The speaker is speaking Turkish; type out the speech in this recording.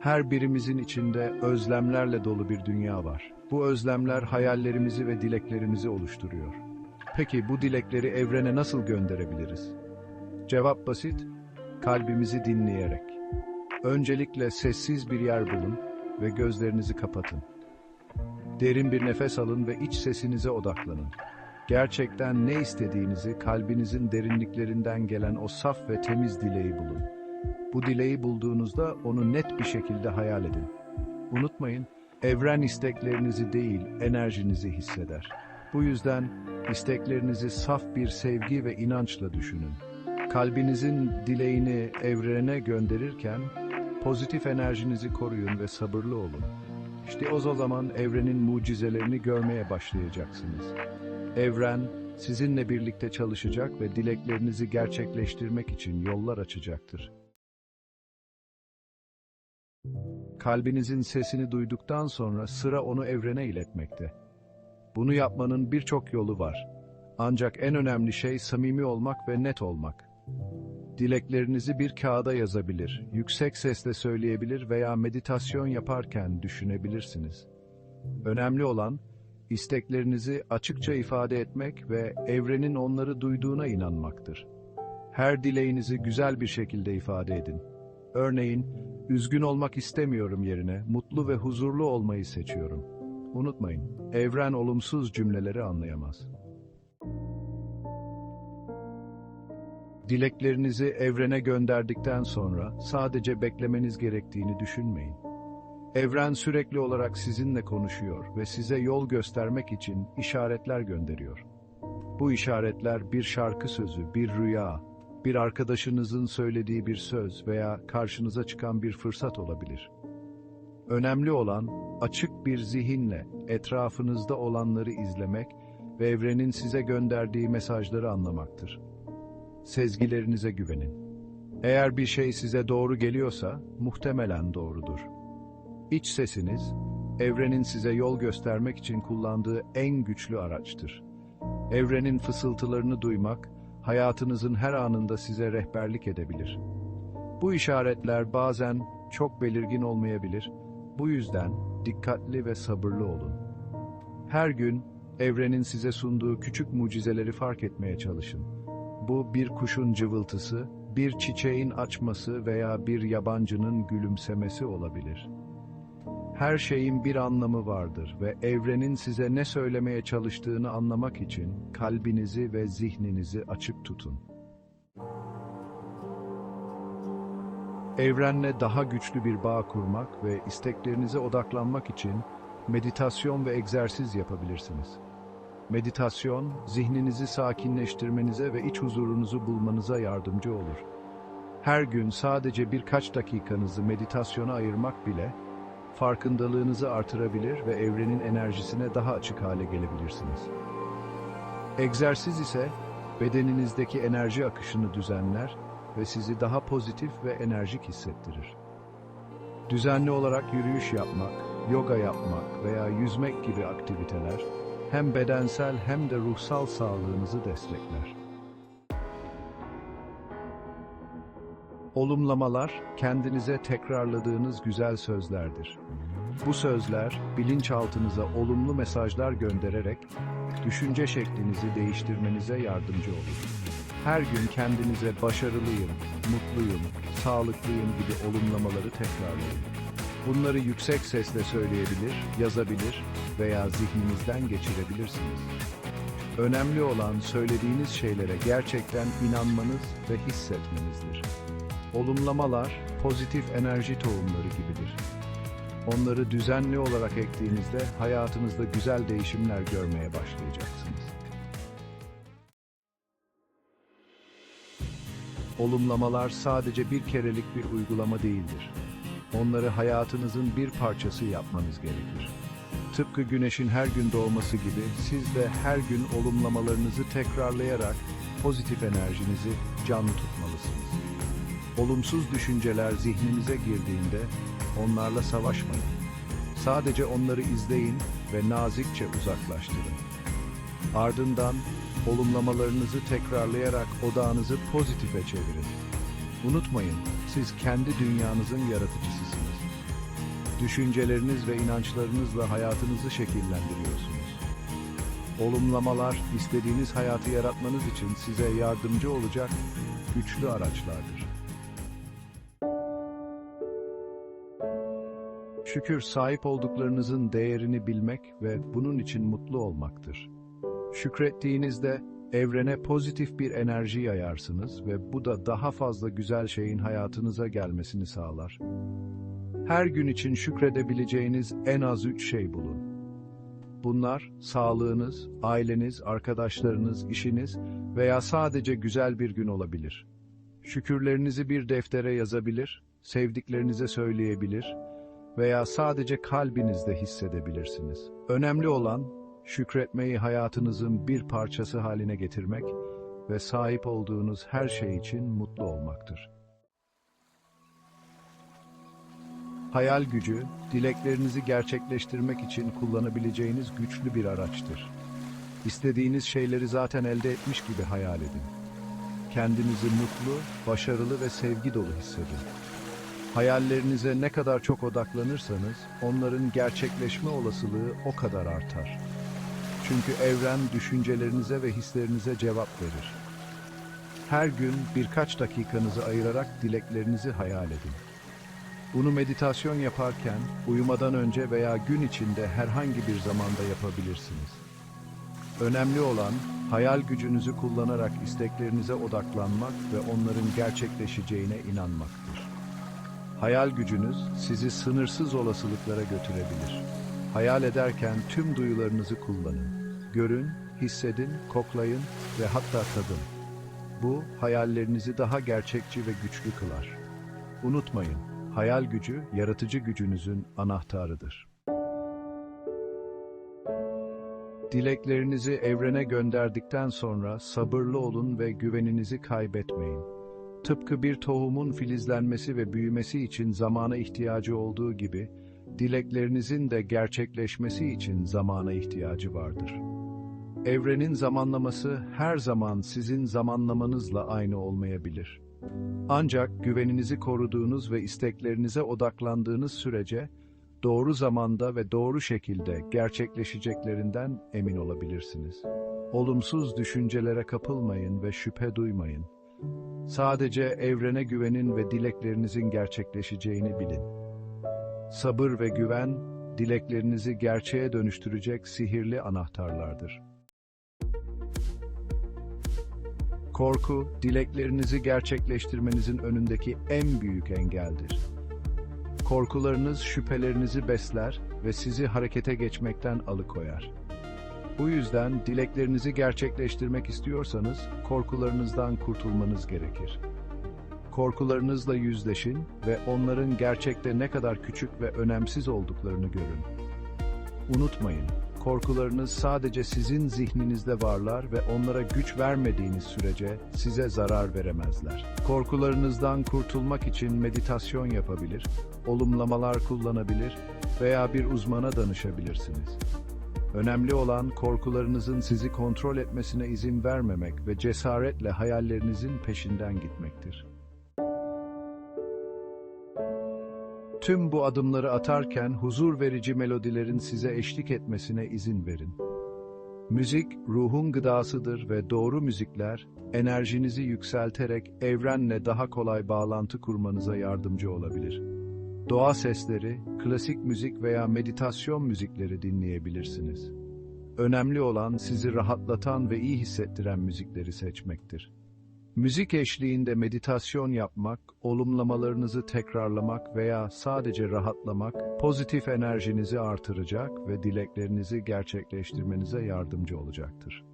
Her birimizin içinde özlemlerle dolu bir dünya var. Bu özlemler hayallerimizi ve dileklerimizi oluşturuyor. Peki bu dilekleri evrene nasıl gönderebiliriz? Cevap basit, kalbimizi dinleyerek. Öncelikle sessiz bir yer bulun ve gözlerinizi kapatın. Derin bir nefes alın ve iç sesinize odaklanın. Gerçekten ne istediğinizi kalbinizin derinliklerinden gelen o saf ve temiz dileği bulun. Bu dileği bulduğunuzda onu net bir şekilde hayal edin. Unutmayın, evren isteklerinizi değil, enerjinizi hisseder. Bu yüzden isteklerinizi saf bir sevgi ve inançla düşünün. Kalbinizin dileğini evrene gönderirken pozitif enerjinizi koruyun ve sabırlı olun. İşte o zaman evrenin mucizelerini görmeye başlayacaksınız. Evren sizinle birlikte çalışacak ve dileklerinizi gerçekleştirmek için yollar açacaktır. Kalbinizin sesini duyduktan sonra sıra onu evrene iletmekte. Bunu yapmanın birçok yolu var. Ancak en önemli şey samimi olmak ve net olmak. Dileklerinizi bir kağıda yazabilir, yüksek sesle söyleyebilir veya meditasyon yaparken düşünebilirsiniz. Önemli olan, isteklerinizi açıkça ifade etmek ve evrenin onları duyduğuna inanmaktır. Her dileğinizi güzel bir şekilde ifade edin. Örneğin, üzgün olmak istemiyorum yerine mutlu ve huzurlu olmayı seçiyorum. Unutmayın, evren olumsuz cümleleri anlayamaz. Dileklerinizi evrene gönderdikten sonra sadece beklemeniz gerektiğini düşünmeyin. Evren sürekli olarak sizinle konuşuyor ve size yol göstermek için işaretler gönderiyor. Bu işaretler bir şarkı sözü, bir rüya, bir arkadaşınızın söylediği bir söz veya karşınıza çıkan bir fırsat olabilir. Önemli olan açık bir zihinle etrafınızda olanları izlemek ve evrenin size gönderdiği mesajları anlamaktır. Sezgilerinize güvenin. Eğer bir şey size doğru geliyorsa muhtemelen doğrudur. İç sesiniz, evrenin size yol göstermek için kullandığı en güçlü araçtır. Evrenin fısıltılarını duymak, hayatınızın her anında size rehberlik edebilir. Bu işaretler bazen çok belirgin olmayabilir, bu yüzden dikkatli ve sabırlı olun. Her gün evrenin size sunduğu küçük mucizeleri fark etmeye çalışın. Bu bir kuşun cıvıltısı, bir çiçeğin açması veya bir yabancının gülümsemesi olabilir. Her şeyin bir anlamı vardır ve evrenin size ne söylemeye çalıştığını anlamak için kalbinizi ve zihninizi açık tutun. Evrenle daha güçlü bir bağ kurmak ve isteklerinize odaklanmak için meditasyon ve egzersiz yapabilirsiniz. Meditasyon, zihninizi sakinleştirmenize ve iç huzurunuzu bulmanıza yardımcı olur. Her gün sadece birkaç dakikanızı meditasyona ayırmak bile, farkındalığınızı artırabilir ve evrenin enerjisine daha açık hale gelebilirsiniz. Egzersiz ise bedeninizdeki enerji akışını düzenler ve sizi daha pozitif ve enerjik hissettirir. Düzenli olarak yürüyüş yapmak, yoga yapmak veya yüzmek gibi aktiviteler hem bedensel hem de ruhsal sağlığınızı destekler. Olumlamalar kendinize tekrarladığınız güzel sözlerdir. Bu sözler bilinçaltınıza olumlu mesajlar göndererek düşünce şeklinizi değiştirmenize yardımcı olur. Her gün kendinize başarılıyım, mutluyum, sağlıklıyım gibi olumlamaları tekrarlayın. Bunları yüksek sesle söyleyebilir, yazabilir veya zihninizden geçirebilirsiniz. Önemli olan söylediğiniz şeylere gerçekten inanmanız ve hissetmenizdir. Olumlamalar pozitif enerji tohumları gibidir. Onları düzenli olarak ektiğinizde hayatınızda güzel değişimler görmeye başlayacaksınız. Olumlamalar sadece bir kerelik bir uygulama değildir. Onları hayatınızın bir parçası yapmanız gerekir. Tıpkı güneşin her gün doğması gibi siz de her gün olumlamalarınızı tekrarlayarak pozitif enerjinizi canlı tutmalısınız. Olumsuz düşünceler zihninize girdiğinde onlarla savaşmayın. Sadece onları izleyin ve nazikçe uzaklaştırın. Ardından olumlamalarınızı tekrarlayarak odağınızı pozitife çevirin. Unutmayın, siz kendi dünyanızın yaratıcısısınız. Düşünceleriniz ve inançlarınızla hayatınızı şekillendiriyorsunuz. Olumlamalar, istediğiniz hayatı yaratmanız için size yardımcı olacak güçlü araçlardır. Şükür sahip olduklarınızın değerini bilmek ve bunun için mutlu olmaktır. Şükrettiğinizde evrene pozitif bir enerji yayarsınız ve bu da daha fazla güzel şeyin hayatınıza gelmesini sağlar. Her gün için şükredebileceğiniz en az üç şey bulun. Bunlar sağlığınız, aileniz, arkadaşlarınız, işiniz veya sadece güzel bir gün olabilir. Şükürlerinizi bir deftere yazabilir, sevdiklerinize söyleyebilir veya sadece kalbinizde hissedebilirsiniz. Önemli olan şükretmeyi hayatınızın bir parçası haline getirmek ve sahip olduğunuz her şey için mutlu olmaktır. Hayal gücü, dileklerinizi gerçekleştirmek için kullanabileceğiniz güçlü bir araçtır. İstediğiniz şeyleri zaten elde etmiş gibi hayal edin. Kendinizi mutlu, başarılı ve sevgi dolu hissedin. Hayallerinize ne kadar çok odaklanırsanız, onların gerçekleşme olasılığı o kadar artar. Çünkü evren düşüncelerinize ve hislerinize cevap verir. Her gün birkaç dakikanızı ayırarak dileklerinizi hayal edin. Bunu meditasyon yaparken, uyumadan önce veya gün içinde herhangi bir zamanda yapabilirsiniz. Önemli olan, hayal gücünüzü kullanarak isteklerinize odaklanmak ve onların gerçekleşeceğine inanmaktır. Hayal gücünüz sizi sınırsız olasılıklara götürebilir. Hayal ederken tüm duyularınızı kullanın. Görün, hissedin, koklayın ve hatta tadın. Bu, hayallerinizi daha gerçekçi ve güçlü kılar. Unutmayın, hayal gücü, yaratıcı gücünüzün anahtarıdır. Dileklerinizi evrene gönderdikten sonra sabırlı olun ve güveninizi kaybetmeyin. Tıpkı bir tohumun filizlenmesi ve büyümesi için zamana ihtiyacı olduğu gibi, dileklerinizin de gerçekleşmesi için zamana ihtiyacı vardır. Evrenin zamanlaması her zaman sizin zamanlamanızla aynı olmayabilir. Ancak güveninizi koruduğunuz ve isteklerinize odaklandığınız sürece, doğru zamanda ve doğru şekilde gerçekleşeceklerinden emin olabilirsiniz. Olumsuz düşüncelere kapılmayın ve şüphe duymayın. Sadece evrene güvenin ve dileklerinizin gerçekleşeceğini bilin. Sabır ve güven, dileklerinizi gerçeğe dönüştürecek sihirli anahtarlardır. Korku, dileklerinizi gerçekleştirmenizin önündeki en büyük engeldir. Korkularınız şüphelerinizi besler ve sizi harekete geçmekten alıkoyar. Bu yüzden dileklerinizi gerçekleştirmek istiyorsanız korkularınızdan kurtulmanız gerekir. Korkularınızla yüzleşin ve onların gerçekte ne kadar küçük ve önemsiz olduklarını görün. Unutmayın, korkularınız sadece sizin zihninizde varlar ve onlara güç vermediğiniz sürece size zarar veremezler. Korkularınızdan kurtulmak için meditasyon yapabilir, olumlamalar kullanabilir veya bir uzmana danışabilirsiniz. Önemli olan korkularınızın sizi kontrol etmesine izin vermemek ve cesaretle hayallerinizin peşinden gitmektir. Tüm bu adımları atarken huzur verici melodilerin size eşlik etmesine izin verin. Müzik ruhun gıdasıdır ve doğru müzikler enerjinizi yükselterek evrenle daha kolay bağlantı kurmanıza yardımcı olabilir. Doğa sesleri, klasik müzik veya meditasyon müzikleri dinleyebilirsiniz. Önemli olan sizi rahatlatan ve iyi hissettiren müzikleri seçmektir. Müzik eşliğinde meditasyon yapmak, olumlamalarınızı tekrarlamak veya sadece rahatlamak, pozitif enerjinizi artıracak ve dileklerinizi gerçekleştirmenize yardımcı olacaktır.